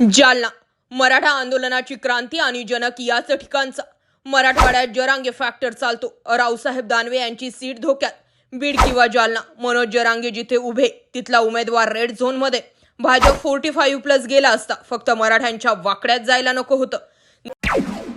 जालना. मराठा आंदोलनाची क्रांती आणि जनक याच ठिकाणचा. मराठवाड्यात जरांगे फॅक्टर चालतो. रावसाहेब दानवे यांची सीट धोक्यात. बीड किंवा जालना. मनोज जरांगे जिथे उभे तिथला उमेदवार रेड झोनमध्ये भाजप फोर्टी फाईव्ह प्लस गेला असता. फक्त मराठ्यांच्या वाकड्यात जायला नको होतं.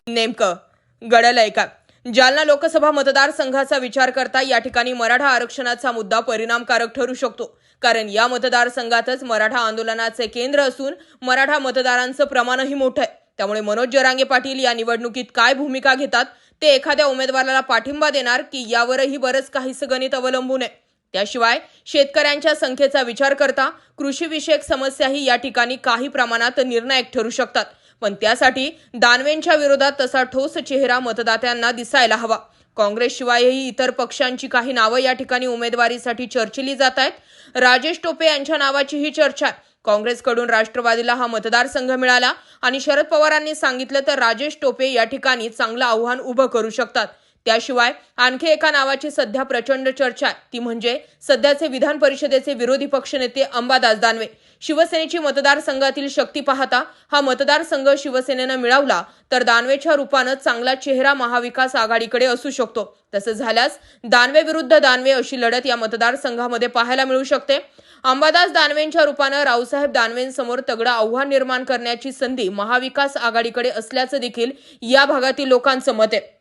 नेमकं घडलंय का जालना लोकसभा मतदारसंघाचा विचार करता या ठिकाणी मराठा आरक्षणाचा मुद्दा परिणामकारक ठरू शकतो. कारण या मतदारसंघातच मराठा आंदोलनाचे केंद्र असून मराठा मतदारांचं प्रमाणही मोठं आहे. त्यामुळे मनोज जरांगे पाटील या निवडणुकीत काय भूमिका घेतात ते एखाद्या उमेदवाराला पाठिंबा देणार की यावरही बरंच काहीसं गणित अवलंबून आहे. त्याशिवाय शेतकऱ्यांच्या संख्येचा विचार करता कृषीविषयक समस्याही या ठिकाणी काही प्रमाणात निर्णायक ठरू शकतात. पण त्यासाठी दानवेंच्या विरोधात तसा ठोस चेहरा मतदात्यांना दिसायला हवा. काँग्रेसशिवायही इतर पक्षांची काही नावं या ठिकाणी उमेदवारीसाठी चर्चिली जात आहेत. राजेश टोपे यांच्या नावाचीही चर्चा आहे. काँग्रेसकडून राष्ट्रवादीला हा मतदारसंघ मिळाला आणि शरद पवारांनी सांगितलं तर राजेश टोपे या ठिकाणी चांगलं आव्हान उभं करू शकतात. त्याशिवाय आणखी एका नावाची सध्या प्रचंड चर्चा आहे. ती म्हणजे सध्याचे विधान परिषदेचे विरोधी पक्षनेते अंबादास दानवे. शिवसेनेची मतदारसंघातील शक्ती पाहता हा मतदारसंघ शिवसेनेनं मिळवला तर दानवेच्या रूपानं चांगला चेहरा महाविकास आघाडीकडे असू शकतो. तसं झाल्यास दानवे विरुद्ध दानवे अशी लढत या मतदारसंघामध्ये पाहायला मिळू शकते. अंबादास दानवेंच्या रूपानं रावसाहेब दानवेंसमोर तगडं आव्हान निर्माण करण्याची संधी महाविकास आघाडीकडे असल्याचं देखील या भागातील लोकांचं मत आहे.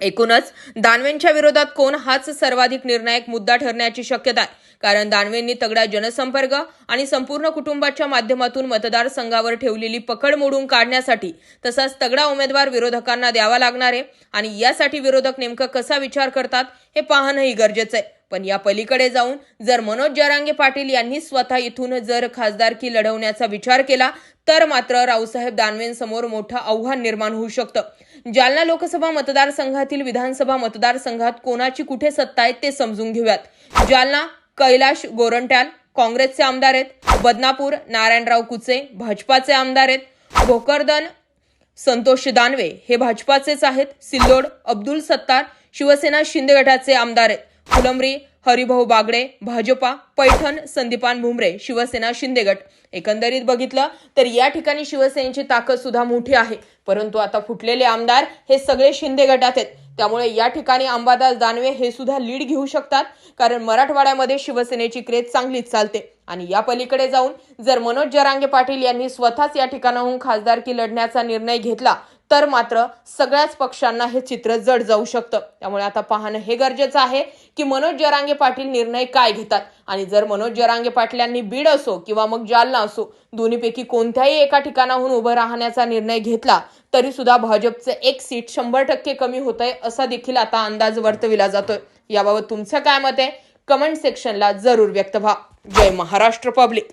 एकूणच दानवेंच्या विरोधात कोण हाच सर्वाधिक निर्णायक मुद्दा ठरण्याची शक्यता आहे? कारण दानवेंनी तगडा जनसंपर्क आणि संपूर्ण कुटुंबाच्या माध्यमातून मतदारसंघावर ठेवलेली पकड मोडून काढण्यासाठी तसाच तगडा उमेदवार विरोधकांना द्यावा लागणार आहे. आणि यासाठी विरोधक नेमकं कसा विचार करतात हे पाहणंही गरजेचं आहे. पण या पलीकडे जाऊन जर मनोज जरांगे पाटील यांनी स्वतः इथून जर खासदारकी लढवण्याचा विचार केला तर मात्र रावसाहेब दानवेंसमोर मोठं आव्हान निर्माण होऊ शकतं. जालना लोकसभा मतदारसंघातील विधानसभा मतदारसंघात कोणाची कुठे सत्ता आहे ते समजून घेऊयात. जालना कैलाश गोरंट्याल काँग्रेसचे आमदार आहेत. बदनापूर नारायणराव कुचे भाजपाचे आमदार आहेत. भोकरदन संतोष दानवे हे भाजपाचेच आहेत. सिल्लोड अब्दुल सत्तार शिवसेना शिंदे गटाचे आमदार आहेत. फुलंबरी हरिभाऊ बागडे भाजपा पैठण संदीपान भुमरे शिवसेना शिंदे गट. एकंदरीत बघितलं तर या ठिकाणी शिवसेनेची ताकद सुद्धा मोठी आहे. परंतु आता फुटलेले आमदार हे सगळे शिंदे गटात आहेत. त्यामुळे या ठिकाणी अंबादास दानवे हे सुद्धा लीड घेऊ शकतात कारण मराठवाड्यामध्ये शिवसेनेची क्रेज चांगलीच चालते. आणि या पलीकडे जाऊन जर मनोज जरांगे पाटील यांनी स्वतःच या ठिकाणाहून खासदारकी लढण्याचा निर्णय घेतला तर मात्र सगळ्याच पक्षांना हे चित्र जड जाऊ शकतं. त्यामुळे आता पाहणं हे गरजेचं आहे की मनोज जरांगे पाटील निर्णय काय घेतात. आणि जर मनोज जरांगे पाटील यांनी बीड असो किंवा मग जालना असो दोन्हीपैकी कोणत्याही एका ठिकाणाहून उभं राहण्याचा निर्णय घेतला तरी सुद्धा भाजपचं एक सीट शंभर टक्के कमी होत आहे असा देखील आता अंदाज वर्तविला जातोय. याबाबत तुमचं काय मत आहे? कमेंट सेक्शनला जरूर व्यक्त व्हा. जय महाराष्ट्र पब्लिक.